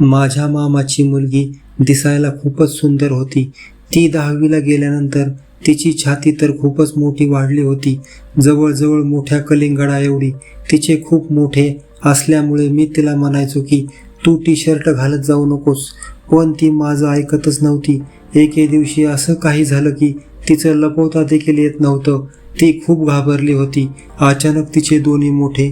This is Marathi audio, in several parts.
माझ्या मामाची मुलगी दिसायला खूपच सुंदर होती. ती दहावीला गेल्यानंतर तिची छाती तर खूपच मोठी वाढली होती. जवळजवळ मोठ्या कलिंगडा एवढी तिचे खूप मोठे असल्यामुळे मी तिला म्हणायचो की तू टी शर्ट घालत जाऊ नकोस. पण ती माझं ऐकतच नव्हती. एके दिवशी असं काही झालं की तिचं लपवता देखील येत नव्हतं. ती खूप घाबरली होती. अचानक तिचे दोन्ही मोठे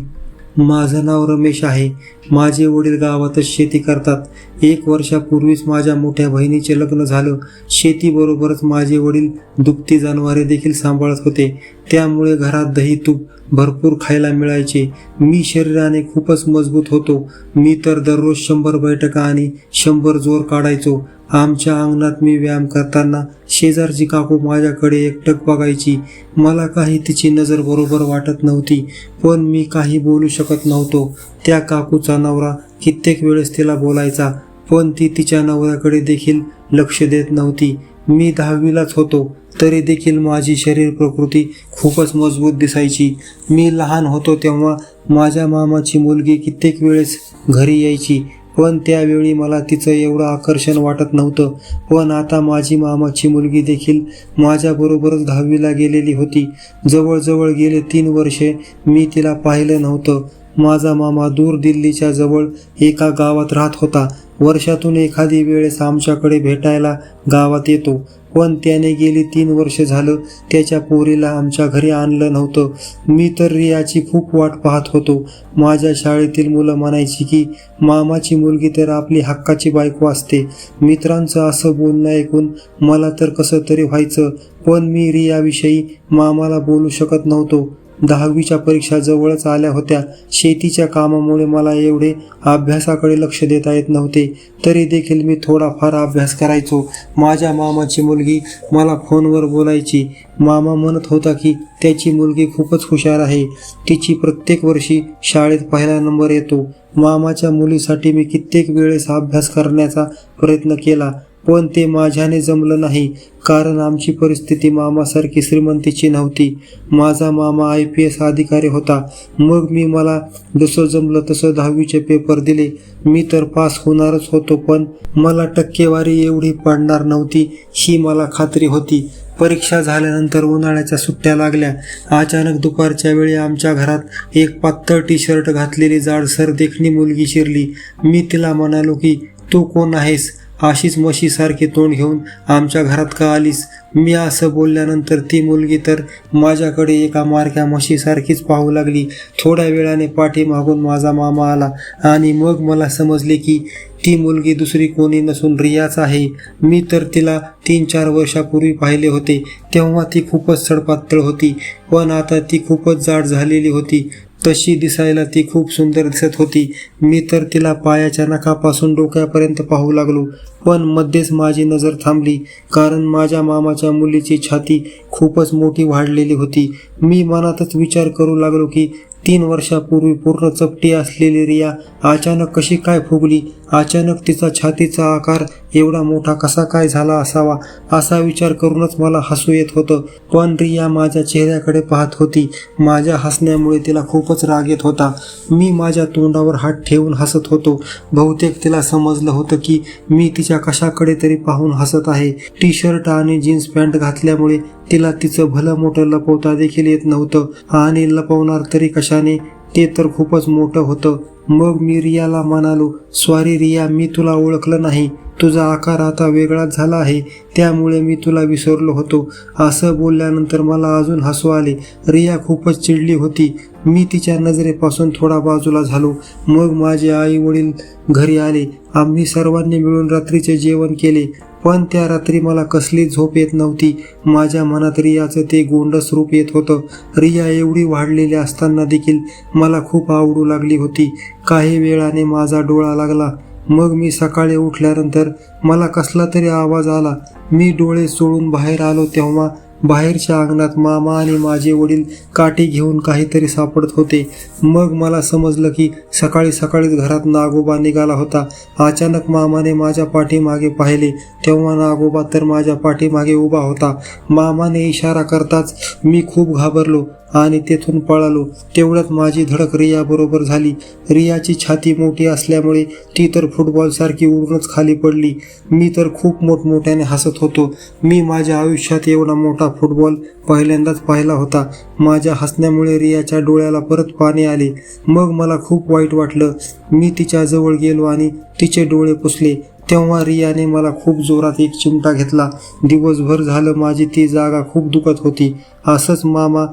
माझं नाव रमेश आहे. माझे वडील गावातच शेती करतात. एक वर्षापूर्वीच माझ्या मोठ्या बहिणीचे लग्न झालं. शेतीबरोबरच माझे वडील दुभती जनावरे देखील सांभाळत होते. त्यामुळे घरात दही तूप भरपूर खायला मिळायचे. मी शरीराने खूपच मजबूत होतो. मी तर दररोज शंभर बैठका आणि शंभर जोर काढायचो. आमच्या अंगणात मी व्यायाम करताना शेजारची काकू माझ्याकडे एकटक बघायची. मला काही तिची नजर बरोबर वाटत नव्हती पण मी काही बोलू शकत नव्हतो. त्या काकूचा नवरा कित्येक वेळेस तिला बोलायचा पण ती तिच्या नवऱ्याकडे देखील लक्ष देत नव्हती. मी दहावीलाच होतो. तरी देखील माझी शरीर प्रकृती खूपच मजबूत दिसायची. मी लहान होतो तेव्हा माझ्या मामाची मुलगी कित्येक वेळेस घरी यायची पण त्यावेळी मला तिचं एवढं आकर्षण वाटत नव्हतं. पण आता माझी मामाची मुलगी देखील माझ्याबरोबरच दहावीला गेलेली होती. जवळजवळ गेले तीन वर्षे मी तिला पाहिलं नव्हतं. माझा मामा दूर दिल्लीच्या जवळ एका गावात राहत होता. वर्षातून एखादी वेळेस आमच्याकडे भेटायला गावात येतो. पण त्याने गेली तीन वर्ष झालं त्याच्या पोरीला आमच्या घरी आणलं नव्हतं. मी तर रियाची खूप वाट पाहत होतो. माझ्या शाळेतील मुलं म्हणायची की मामाची मुलगी तर आपली हक्काची बायको असते. मित्रांचं असं बोलणं ऐकून मला तर कसं तरी व्हायचं पण मी रियाविषयी मामाला बोलू शकत नव्हतो. दहावीच्या परीक्षा जवळच आल्या होत्या. शेतीच्या कामामुळे मला एवढे अभ्यासाकडे लक्ष देता येत नव्हते. तरी देखील मी थोडाफार अभ्यास करायचो. माझ्या मामाची मुलगी मला फोनवर बोलायची. मामा म्हणत होता की त्याची मुलगी खूपच हुशार आहे. तिची प्रत्येक वर्षी शाळेत पहिला नंबर येतो. मामाच्या मुलीसाठी मी कित्येक वेळेस अभ्यास करण्याचा प्रयत्न केला. पण ते माझ्याने जमलं नाही कारण आमची परिस्थिती मामासारखी श्रीमंतीची नव्हती. माझा मामा आय पी एस अधिकारी होता. मग मी मला जसं जमलं तसं दहावीचे पेपर दिले. मी तर पास होणारच होतो पण मला टक्केवारी एवढी पडणार नव्हती ही मला खात्री होती. परीक्षा झाल्यानंतर उन्हाळ्याच्या सुट्ट्या लागल्या. अचानक दुपारच्या वेळी आमच्या घरात एक पातळ टी शर्ट घातलेली जाडसर देखणी मुलगी शिरली. मी तिला म्हणालो की तू कोण आहेस? अशीच म्हशीसारखे तोंड घेऊन आमच्या घरात का आलीस? मी असं बोलल्यानंतर ती मुलगी तर माझ्याकडे एका मारक्या म्हशीसारखीच पाहू लागली. थोड्या वेळाने पाठीमागून माझा मामा आला आणि मग मला समजले की ती मुलगी दुसरी कोणी नसून रियाच आहे. मी तर तिला तीन चार वर्षापूर्वी पाहिले होते. तेव्हा ती खूपच सडपातळ होती. पण आता ती खूपच जाड झालेली होती. तशी दिसायला ती खूप सुंदर दिसत होती. मी तर तिला पायाच्या नखापासून डोक्यापर्यंत पाहू लागलो पण मध्येच माझी नजर थांबली कारण माझ्या मामाच्या मुलीची छाती खूपच मोठी वाढलेली होती. मी मनातच विचार करू लागलो की तीन वर्षापूर्वी पूर्ण चपटी असलेली रिया अचानक कशी काय फुगली? अचानक तिचा छातीचा आकार एवढा मोठा कसा काय झाला असावा? असा विचार करूनच मला हसू येत होतं. पण रिया माझ्या चेहऱ्याकडे पाहत होती. माझ्या हसण्यामुळे तिला खूपच राग येत होता. मी माझ्या तोंडावर हात ठेवून हसत होतो. बहुतेक तिला समजलं होतं की मी तिच्या कशाकडे तरी पाहून हसत आहे. टी शर्ट आणि जीन्स पॅन्ट घातल्यामुळे तिला तिचं भलं मोठं लपवता देखील येत नव्हतं. आणि लपवणार तरी कशाने? ते तर खूपच मोठं होतं. मग मी रियाला म्हणालो स्वारी रिया मी तुला ओळखलं नाही. तुझा आकार आता वेगळाच झाला आहे. त्यामुळे मी तुला विसरलो होतो. असं बोलल्यानंतर मला अजून हसू आले. रिया खूपच चिडली होती. मी तिच्या नजरेपासून थोडा बाजूला झालो. मग माझे आई वडील घरी आले. आम्ही सर्वांनी मिळून रात्रीचे जेवण केले. पण त्या रात्री मला कसली झोप येत नव्हती. माझ्या मनात रियाचं ते गोंडस रूप येत होतं. रिया एवढी वाढलेली असताना देखील मला खूप आवडू लागली होती. काही वेळाने माझा डोळा लागला. मग मी सकाळी उठल्यानंतर मला कसला तरी आवाज आला. मी डोळे सोडून बाहेर आलो तेव्हा बाहेरच्या अंगणात मामा आणि माझे वडील काठी घेऊन काहीतरी सापडत होते. मग मला समजलं की सकाळी सकाळीच घरात नागोबा निघाला होता. अचानक मामाने माझ्या पाठीमागे पाहिले. तेव्हा नागोबा तर माझ्या पाठीमागे उभा होता. मामाने इशारा करताच मी खूप घाबरलो आणि तेथून पळालो. तेवढ्यात माझी धडक रिया बरोबर झाली. रियाची छाती मोठी असल्यामुळे ती तर फुटबॉलसारखी उडूनच खाली पडली. मी तर खूप मोठमोठ्याने हसत होतो. मी माझ्या आयुष्यात एवढा मोठा फुटबॉल पहिल्यांदाच पाहिला होता. माझ्या हसण्यामुळे रियाच्या डोळ्याला परत पाणी आले. मग मला खूप वाईट वाटलं. मी तिच्या जवळ गेलो आणि तिचे डोळे पुसले. तेव्हा रियाने मला खूप जोरात एक चिमटा घेतला. दिवसभर झालं माझी ती जागा खूप दुखत होती. असंच मामा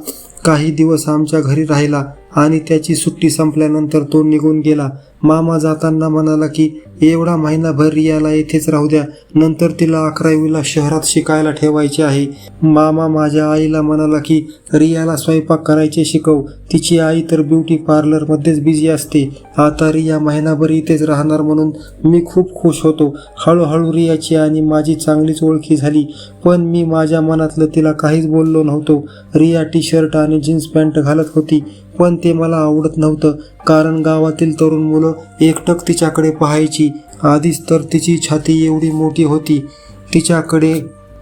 काही दिवस आमच्या घरी राहिला. आणि त्याची सुट्टी संपल्यानंतर तो निघून गेला. मामा जाताना म्हणाला की एवढा महिनाभर रियाला येथेच राहू द्या. नंतर तिला अकरावीला शहरात शिकायला ठेवायचे आहे. मामा माझ्या आईला म्हणाला की रियाला स्वयंपाक करायचे शिकव. तिची आई तर ब्युटी पार्लरमध्येच बिझी असते. आता रिया महिनाभर इथेच राहणार म्हणून मी खूप खुश होतो. हळूहळू रियाची आणि माझी चांगलीच ओळखी झाली. पण मी माझ्या मनातलं तिला काहीच बोललो नव्हतो. रिया टी शर्ट आणि जीन्स पॅन्ट घालत होती. पण ते मला आवडत नव्हतं कारण गावातील तरुण मुलं एकटक तिच्याकडे पाहायची. आधीच तर तिची छाती एवढी मोठी होती. तिच्याकडे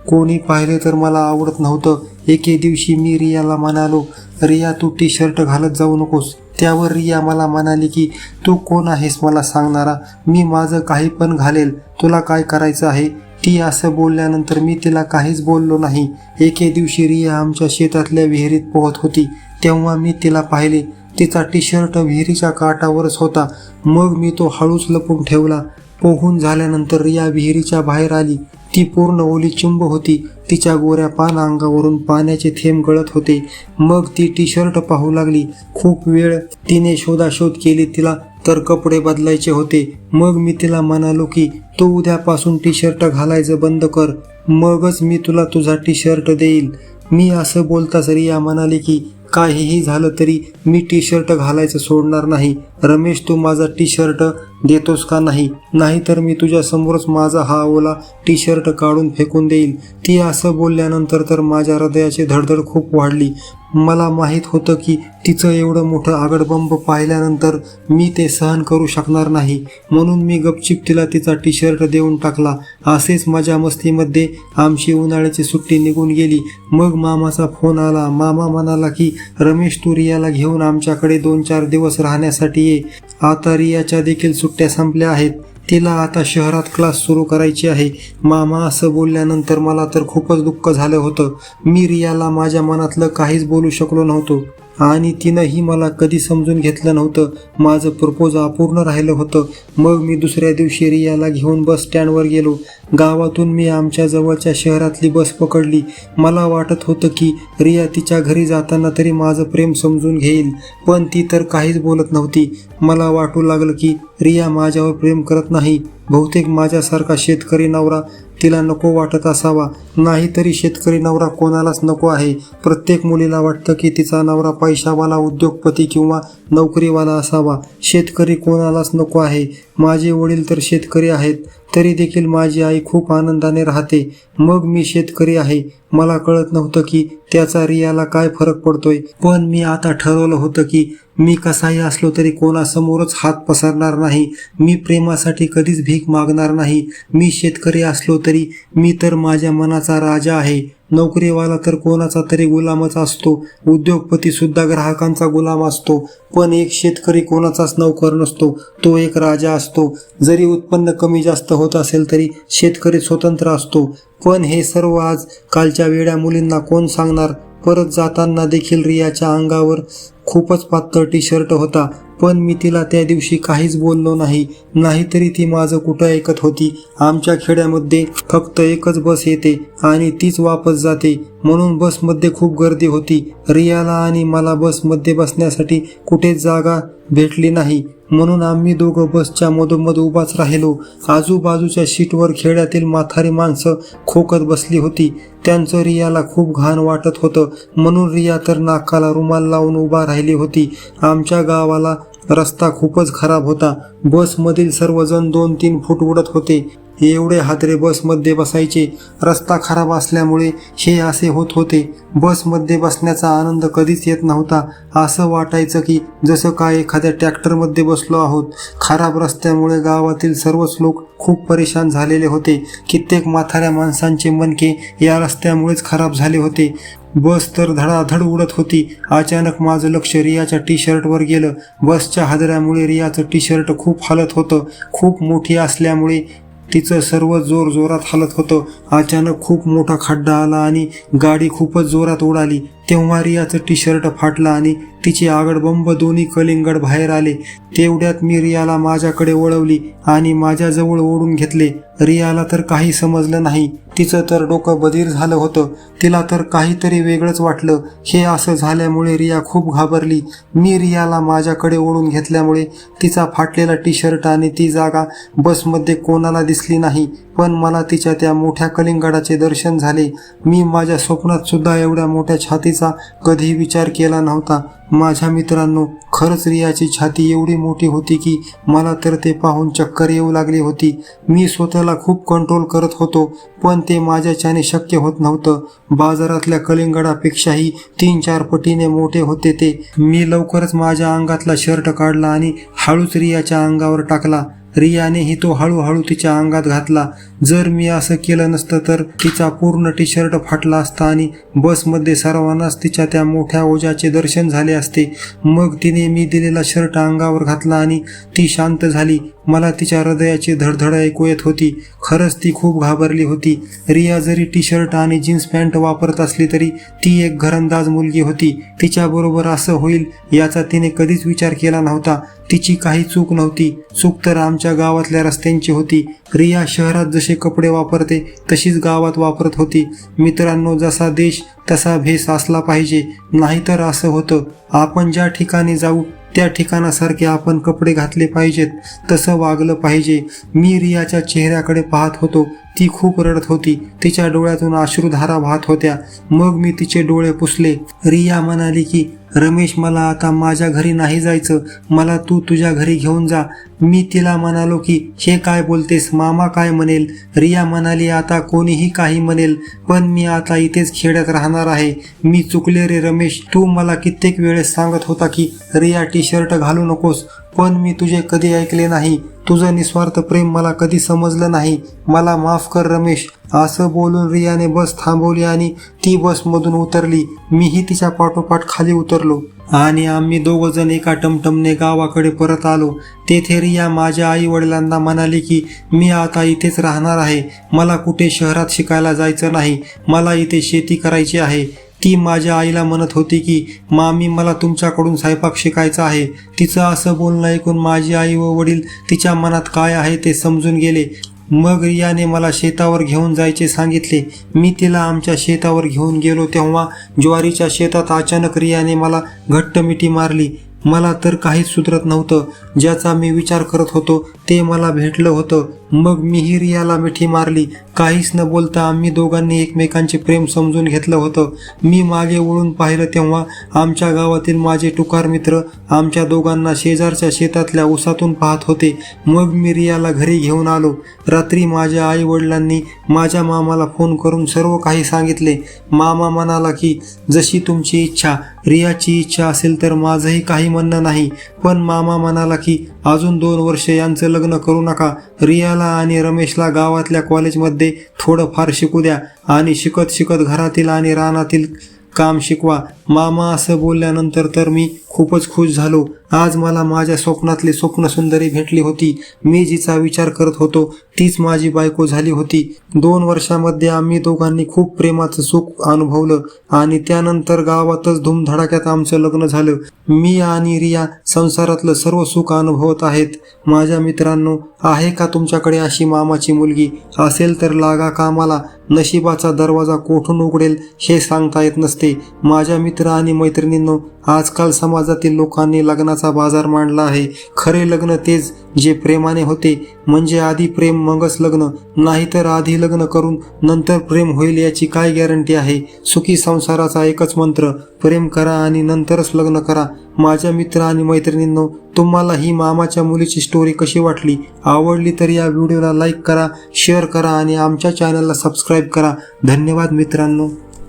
कोणी पाहिले तर मला आवडत नव्हतं. एके दिवशी मी रियाला म्हणालो रिया तू टी शर्ट घालत जाऊ नकोस. त्यावर रिया मला म्हणाली की तू कोण आहेस मला सांगणारा? मी माझं काही पण घालेल. तुला काय करायचं आहे? ती असं बोलल्यानंतर मी तिला काहीच बोललो नाही. एके दिवशी रिया आमच्या शेतातल्या विहिरीत पोहत होती. तेव्हा मी तिला पाहिले. तिचा टी शर्ट विहिरीच्या काठावरच होता. मग मी तो हळूच लपून ठेवला. पोहून झाल्यानंतर रिया विहिरीच्या बाहेर आली. ती पूर्ण ओली चिंब होती. तिच्या गोऱ्या पान अंगावरून पाण्याचे थेंब गळत होते. मग ती टी शर्ट पाहू लागली. खूप वेळ तिने शोधाशोध केली तिला तर कपडे बदलायचे होते. मग मी तिला म्हणालो की तू उद्यापासून टी शर्ट घालायचं बंद कर. मगच मी तुला तुझा टी शर्ट देईल. मी असं बोलताच रिया म्हणाली की काहीही झालं तरी मी टी शर्ट घालायचं सोडणार नाही. रमेश तू माझा टी शर्ट देतोस का नाही? नाहीतर मी तुझ्या समोरच माझा हा ओला टी शर्ट काढून फेकून देईल. ती असं बोलल्यानंतर तर माझ्या हृदयाची धडधड खूप वाढली. मला माहीत होतं की तिचं एवढं मोठं आगडबंब पाहिल्यानंतर मी ते सहन करू शकणार नाही. म्हणून मी गपचिप तिला तिचा टी शर्ट देऊन टाकला. असेच माझ्या मस्तीमध्ये आमची उन्हाळ्याची सुट्टी निघून गेली. मग मामाचा फोन आला. मामा म्हणाला की रमेश तू रियाला घेऊन आमच्याकडे दोन चार दिवस राहण्यासाठी ये. आता रियाच्या देखील सुट्ट्या संपल्या आहेत. तिला आता शहरात क्लास सुरू करायची आहे. मामा असं बोलल्यानंतर मला तर खूपच दुःख झालं होतं. मी रियाला माझ्या मनातलं काहीच बोलू शकलो नव्हतो. आणि तिनंही मला कधी समजून घेतलं नव्हतं. माझं प्रपोज अपूर्ण राहिलं होतं. मग मी दुसऱ्या दिवशी रियाला घेऊन बस स्टँडवर गेलो. गावातून मी आमच्या जवळच्या शहरातली बस पकडली. मला वाटत होतं की रिया तिच्या घरी जाताना तरी माझं प्रेम समजून घेईल पण ती तर काहीच बोलत नव्हती. मला वाटू लागलं की रिया माझ्यावर प्रेम करत नाही. बहुतेक माझ्यासारखा शेतकरी नवरा तिला नको वाटत असावा. नाहीतरी शेतकरी नवरा कोणालाच नको आहे. प्रत्येक मुलीला वाटतं की तिचा नवरा पैशावाला उद्योगपती किंवा नोकरीवाला असावा. शेतकरी कोणालाच नको आहे. माझे वडील तर शेतकरी आहेत. तरी देखील माझी आई खूप आनंदाने राहते. मग मी शेतकरी आहे. मला कळत नव्हतं की त्याचा रियाला काय फरक पडतोय. पण मी आता ठरवलं होतं की मी कसाही असलो तरी कोणासमोरच हात पसरणार नाही. मी प्रेमासाठी कधीच भीक मागणार नाही. मी शेतकरी असलो तरी मी तर माझ्या मनाचा राजा आहे. नोकरीवाला तर कोणाचा तरी गुलामच असतो. उद्योगपती सुद्धा ग्राहकांचा गुलाम असतो. पण एक शेतकरी कोणाचाच नोकर नसतो. तो एक राजा असतो. जरी उत्पन्न कमी जास्त होत असेल तरी शेतकरी स्वतंत्र असतो. पण हे सर्व आज कालच्या वेड्या मुलींना कोण सांगणार? परत जाताना देखील रियाच्या अंगावर खूपच पातळ टी शर्ट होता. पण मी तिला त्या दिवशी काहीच बोललो नाही. नाहीतरी ती माझं कुठं ऐकत होती. आमच्या खेड्यामध्ये फक्त एकच बस येते आणि तीच वापस जाते. म्हणून बसमध्ये खूप गर्दी होती. रियाला आणि मला बसमध्ये बसण्यासाठी कुठेच जागा भेटली नाही. म्हणून आम्ही दोघं बसच्या मधोमध उभाच राहिलो. आजूबाजूच्या शीटवर खेड्यातील माथारी माणसं खोकत बसली होती. त्यांचं रियाला खूप घाण वाटत होतं. म्हणून रिया तर नाकाला रुमाल लावून उभा राहिली होती. आमच्या गावाला रस्ता खूपच खराब होता. बसमधील सर्वजण दोन तीन फूट उडत होते. एवढे हादरे बसमध्ये बसायचे. रस्ता खराब असल्यामुळे हे असे होत होते. बसमध्ये बसण्याचा आनंद कधीच येत नव्हता. असं वाटायचं की जसं काय एखाद्या ट्रॅक्टरमध्ये बसलो आहोत. खराब रस्त्यामुळे गावातील सर्वच लोक खूप परेशान झालेले होते. कित्येक म्हाताऱ्या माणसांचे मनके या रस्त्यामुळेच खराब झाले होते. बस तर धडाधड उडत होती. अचानक माझं लक्ष रियाच्या टी शर्टवर गेलं. बसच्या हादऱ्यामुळे रियाचं टी शर्ट खूप हलत होतं. खूप मोठी असल्यामुळे तिचं सर्व जोर जोरात हालत होतं. अचानक खूप मोठा खड्डा आला आणि गाडी खूपच जोरात उडाली तेव्हा रियाचं टी शर्ट फाटलं आणि तिचे आगडबंब दोन्ही कलिंगड बाहेर आले. तेवढ्यात मी रियाला माझ्याकडे वळवली आणि माझ्याजवळ ओढून घेतले. रियाला तर काही समजलं नाही. तिचं तर डोकं बधीर झालं होतं. तिला तर काहीतरी वेगळंच वाटलं. हे असं झाल्यामुळे रिया खूप घाबरली. मी रियाला माझ्याकडे ओढून घेतल्यामुळे तिचा फाटलेला टी शर्ट आणि ती जागा बसमध्ये कोणाला दिसली नाही. पण मला तिच्या त्या मोठ्या कलिंगडाचे दर्शन झाले. मी माझ्या स्वप्नात सुद्धा एवढ्या मोठ्या छातीचा कधी विचार केला नव्हता. माझ्या मित्रांनो खरंच रियाची छाती एवढी मोठी होती की मला तर ते पाहून चक्कर येऊ लागली होती. मी स्वतःला खूप कंट्रोल करत होतो पण ते माझ्याच्याने शक्य होत नव्हतं. बाजारातल्या कलिंगडापेक्षाही तीन चार पटीने मोठे होते ते. मी लवकरच माझ्या अंगातला शर्ट काढला आणि हळूच रियाच्या अंगावर टाकला. रियानेही तो हळूहळू तिच्या अंगात घातला. जर मी असं केलं नसतं तर तिचा पूर्ण टी शर्ट फाटला असता आणि बसमध्ये सर्वांनाच तिच्या त्या मोठ्या ओझ्याचे दर्शन झाले असते. मग तिने मी दिलेला शर्ट अंगावर घातला आणि ती शांत झाली. मला तिच्या हृदयाची धडधड ऐकू येत होती. खरंच ती खूप घाबरली होती. रिया जरी टी शर्ट आणि जीन्स पॅन्ट वापरत असली तरी ती एक घरंदाज मुलगी होती. तिच्याबरोबर असं होईल याचा तिने कधीच विचार केला नव्हता. तिची काही चूक नव्हती. चूक तर आमच्या गावातल्या रस्त्यांची होती. रिया शहरात जसे कपडे वापरते तशीच गावात वापरत होती. मित्रांनो जसा देश तसा भेस असला पाहिजे. नाहीतर असं होतं. आपण ज्या ठिकाणी जाऊ त्या ठिकाणासारखे आपण कपडे घातले पाहिजेत. तसं वागलं पाहिजे. मी रियाच्या चेहऱ्याकडे पाहत होतो. ती खूप रडत होती. तिच्या डोळ्यातून अश्रुधारा वाहत होत्या. मग मी तिचे डोळे पुसले. रिया म्हणाली की रमेश मला आता माझ्या घरी नाही जायचं. मला तू तुझ्या घरी घेऊन जा. मी तिला म्हणालो की हे काय बोलतेस? मामा काय म्हणेल? रिया म्हणाली आता कोणीही काही म्हणेल पण मी आता इथेच खेड्यात राहणार आहे. मी चुकले रे रमेश. तू मला कित्येक वेळेस सांगत होता की रिया टी शर्ट घालू नकोस पण मी तुझे कधी ऐकले नाही. तुझं निस्वार्थ प्रेम मला कधी समजलं नाही. मला माफ कर रमेश. असं बोलून रियाने बस थांबवली आणि ती बसमधून उतरली. मीही तिच्या पाठोपाठ खाली उतरलो. आणि आम्ही दोघंजण एका टमटमने गावाकडे परत आलो. तेथे रिया माझ्या आई वडिलांना म्हणाली की मी आता इथेच राहणार आहे. मला कुठे शहरात शिकायला जायचं नाही. मला इथे शेती करायची आहे. ती माझ्या आईला म्हणत होती की मामी मला तुमच्याकडून स्वयंपाक शिकायचा आहे. तिचं असं बोलणं ऐकून माझी आई व वडील तिच्या मनात काय आहे ते समजून गेले. मग रियाने मला शेतावर घेऊन जायचे सांगितले. मी तिला आमच्या शेतावर घेऊन गेलो तेव्हा ज्वारीच्या शेतात अचानक रियाने मला घट्ट मिठी मारली. मला तर काहीच सुधरत नव्हतं. ज्याचा मी विचार करत होतो ते मला भेटलं होतं. मग मीही रियाला मिठी मारली. काहीच न बोलता आम्ही दोघांनी एकमेकांचे प्रेम समजून घेतलं होतं. मी मागे वळून पाहिलं तेव्हा आमच्या गावातील माझे टुकार मित्र आमच्या दोघांना शेजारच्या शेतातल्या उसातून पाहत होते. मग मी रियाला घरी घेऊन आलो. रात्री माझ्या आई वडिलांनी माझ्या मामाला फोन करून सर्व काही सांगितले. मामा म्हणाला की जशी तुमची इच्छा रियाची इच्छा असेल तर माझंही काही म्हणणं नाही. पण मामा म्हणाला की अजून दोन वर्ष यांचं लग्न करू नका. रियाला आणि रमेशला गावातल्या कॉलेजमध्ये थोडं थोडंफार शिकू द्या आणि शिकत शिकत घरातील आणि रानातील काम शिकवा. मामा असं बोलल्यानंतर तर मी खूपच खुश झालो. आज मला माझ्या स्वप्नातली स्वप्नसुंदरी भेटली होती. मी जिचा विचार करत होतो तीच माझी बायको झाली होती. दोन वर्षामध्ये आम्ही दोघांनी खूप प्रेमाचं सुख अनुभवलं आणि त्यानंतर गावातच धूमधडाक्यात आमचं लग्न झालं. मी आणि रिया संसारातलं सर्व सुख अनुभवत आहेत. माझ्या मित्रांनो आहे का तुमच्याकडे अशी मामाची मुलगी? असेल तर लागा कामाला. नशिबाचा दरवाजा कोठून उघडेल हे सांगता येत नसते. माझ्या मित्र आणि मैत्रिणींनो आजकाल समाजातील लोकांनी लग्नाचा लग्नाचा बाजार मांडला आहे. खरे लग्न तेच जे प्रेमाने होते. म्हणजे आधी प्रेम मगच लग्न. नाहीतर आधी लग्न करून नंतर प्रेम होईल याची काय गॅरंटी आहे? सुखी संसाराचा एकच मंत्र प्रेम करा आणि नंतरच लग्न करा. माझ्या मित्र आणि मैत्रिणींनो तुम्हाला ही मामाच्या मुलीची स्टोरी कशी वाटली? आवडली तर या व्हिडिओला लाईक करा शेअर करा आणि आमच्या चॅनलला सबस्क्राईब करा. धन्यवाद मित्रांनो.